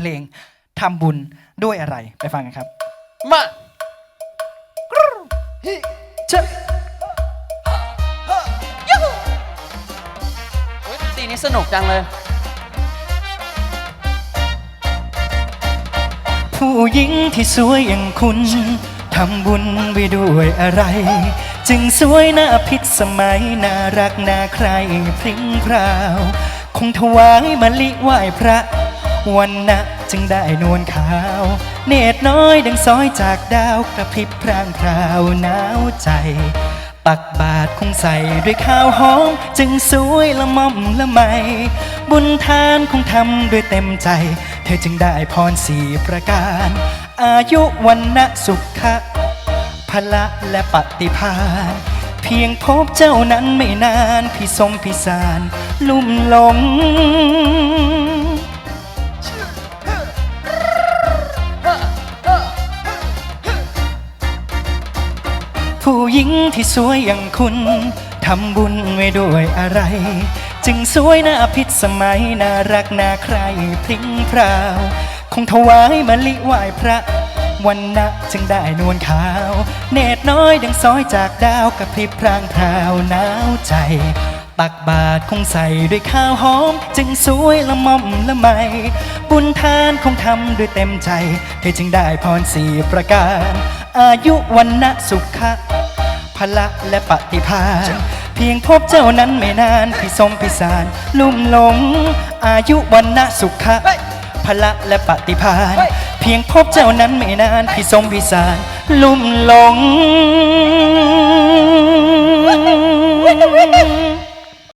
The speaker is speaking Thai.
เพลงทำบุญด้วยอะไรไปฟังกันครับ มาเชิญโอ้ยดนตรีนี้สนุกจังเลย ผู้หญิงที่สวยอย่างคุณทำบุญไปด้วยอะไร จึงสวยน่าพิษสมัยน่ารักน่าใครพริ้งพราว คงถวายมะลิไหว้พระวันนะ จึงได้นวลขาว เนตรน้อยดังซอยจากดาวกระพริบพรางพราวหนาวใจตักบาตรคงใส่ด้วยข้าวหอม จึงสวยละม่อมละไม บุญทานคงทำด้วยเต็มใจ เธอจึงได้พรสี่ประการ อายุวันนะสุขะพละและปฏิภาณเพียงพบเจ้านั้นไม่นาน พี่สมพิสาร ลุ่มหลง ผู้หญิงที่สวยอย่างคุณทำบุญไว้ด้วยอะไร จึงสวยน่าพิษสมัยน่ารักน่าใครพริ้งพราว คงถวายมะลิไหว้พระ วันนะจึงได้นวลขาว เนตรน้อยดังซ้อยจากดาวกระพริบพรางพราวหนาวใจ ตักบาตรคงใส่ด้วยข้าวหอม จึงสวยละม่อมละไม บุญทานคงทำด้วยเต็มใจ เธอจึงได้พรสีประการ อายุวันนะสุขะ ละและปฏิภาณเพียงพบเจ้านั้นไม่นานพี่สมพิสารลุ่มหลง อายุวันนะสุขะพละและปฏิภาณเพียงพบเจ้านั้นไม่นานพี่สมพิสารลุ่มหลง